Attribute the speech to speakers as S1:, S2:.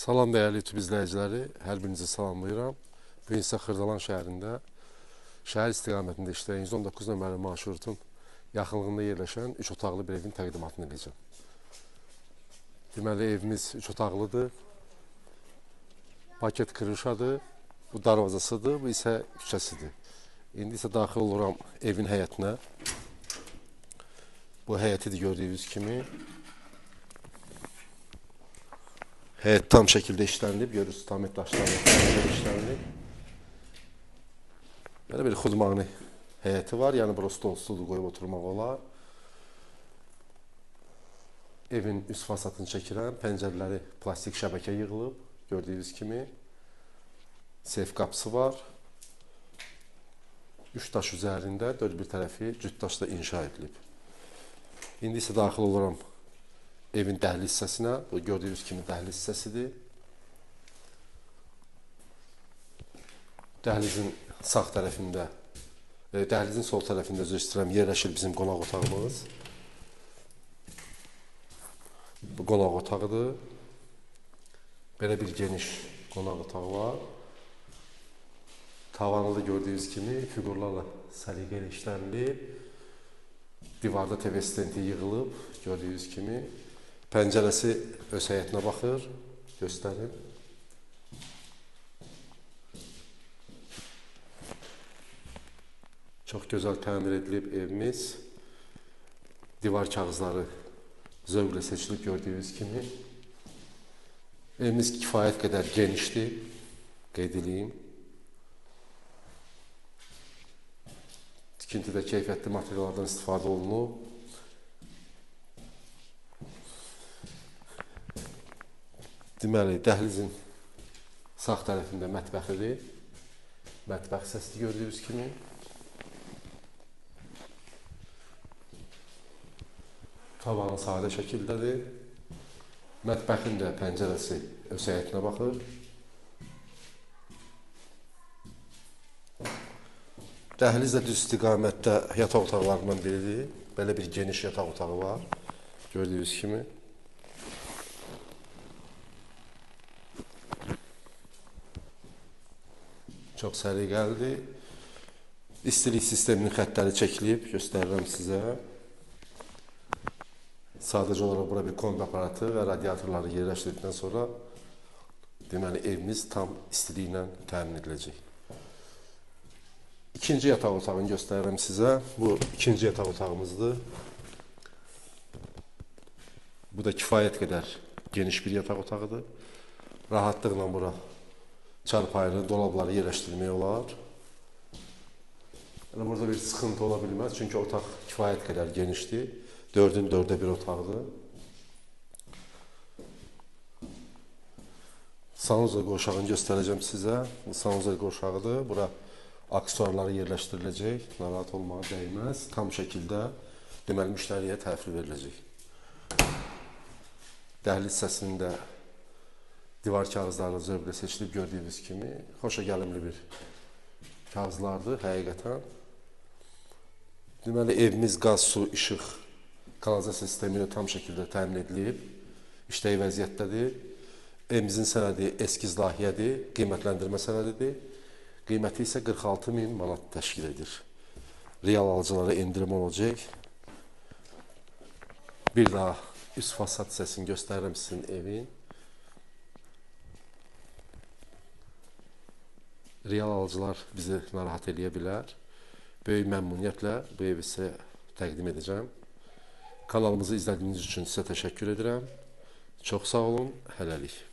S1: Salam dəyərli YouTube izləyiciləri, hər birinizi salamlayıram. Bu gün sizə Xırdalan şəhərində, şəhər istiqamətində işləyən 119 nömrəli marşrutun yaxınlığında yerləşən 3 otaqlı bir evin təqdimatını edəcəm. Deməli, evimiz 3 otaqlıdır. Paket kırışadır, bu darvazasıdır, bu isə küçəsidir. İndi isə daxil oluram evin həyətinə. Bu həyətidir gördüyünüz kimi. Həyət tam şəkildə işlənilib, görürsünüz, tamir daşlarla işlənilib. Belə bir xudmani həyəti var, yəni bura stol qoyub oturmaq olar. Evin üst fasadını çəkirəm, pəncərələri plastik şəbəkə yığılıb, gördüyünüz kimi. Seyf qapısı var. Üç daş üzərində, dörd bir tərəfi cüt daşla inşa edilib. İndi isə daxil oluram evin dəhliz hissəsinə. Bu gördüyünüz kimi dəhliz hissəsidir. Dəhlizin sağ tərəfində, e, dəhlizin sol tərəfində üzr istəyirəm, yerləşir bizim qonaq otağımız. Bu qonaq otağıdır. Belə bir geniş qonaq otağı var. Tavanı da gördüyünüz kimi fiqurlarla səliqəli işlənilib. Divarda TV stenti yığılıb, gördüyünüz kimi. Pəncərəsi öz həyətinə baxır. Göstərim. Çox gözəl təmir edilib evimiz. Divar kağızları zövqlə seçilib gördüyünüz kimi. Evimiz kifayət qədər genişdir. Qeyd edeyim. Tikintidə keyfiyyətli materiallardan istifadə olunub. Deməli, dəhlizin sağ tərəfində mətbəxidir. Mətbəx hissəsi gördüyünüz kimi. Tavanı sadə şəkildədir. Mətbəxin də pəncərəsi öz həyətinə baxır. Dəhliz də düz istiqamətdə yataq otaqlarından biridir. Belə bir geniş yataq otağı var. Gördüyünüz kimi. Çox səliqəlidir. İstilik sisteminin xəttləri çəkilib, göstərirəm sizə. Sadəcə olaraq bura bir kombi aparatı və radiatorları yerləşdirdikdən sonra deməli evimiz tam istiliklə təmin ediləcək. İkinci yataq otağını göstərirəm sizə. Bu ikinci yataq otağımızdır. Bu da kifayət qədər geniş bir yataq otağıdır. Rahatlıqla bura çarpayını, dolabları yerləşdirmək olar. Yəni burada bir sıxıntı ola bilməz, çünki otaq kifayət qədər genişdir. 4-ün 4-də bir otaqdır. Sanuzel qovşağını göstərəcəm sizə. Bu sanuzel qovşağıdır. Bura aksesuarları yerləşdiriləcək. Narahat olmağa dəyməz. Tam şəkildə deməli müştəriyə təhvil veriləcək. Dəhliz hissəsində divar kağızları zövqlə seçilib gördüyünüz kimi xoşa gəlimli bir kağızlardır həqiqətən. Deməli evimiz qaz, su, işıq, kanalizasiya sistemi ilə tam şəkildə təmin edilib. İşləyi vəziyyətdədir. Evimizin sənədi eskiz layihədir, qiymətləndirmə sənədidir. Qiyməti isə 46 min manat təşkil edir. Real alıcılara endirim olacaq. Bir daha üst fasad hissəsini göstərirəm sizin evin. Real alıcılar bizi narahat eləyə bilər. Böyük məmnuniyyətlə bu evi sizə təqdim edəcəm. Kanalımızı izlədiyiniz üçün sizə təşəkkür edirəm. Çox sağ olun, hələlik.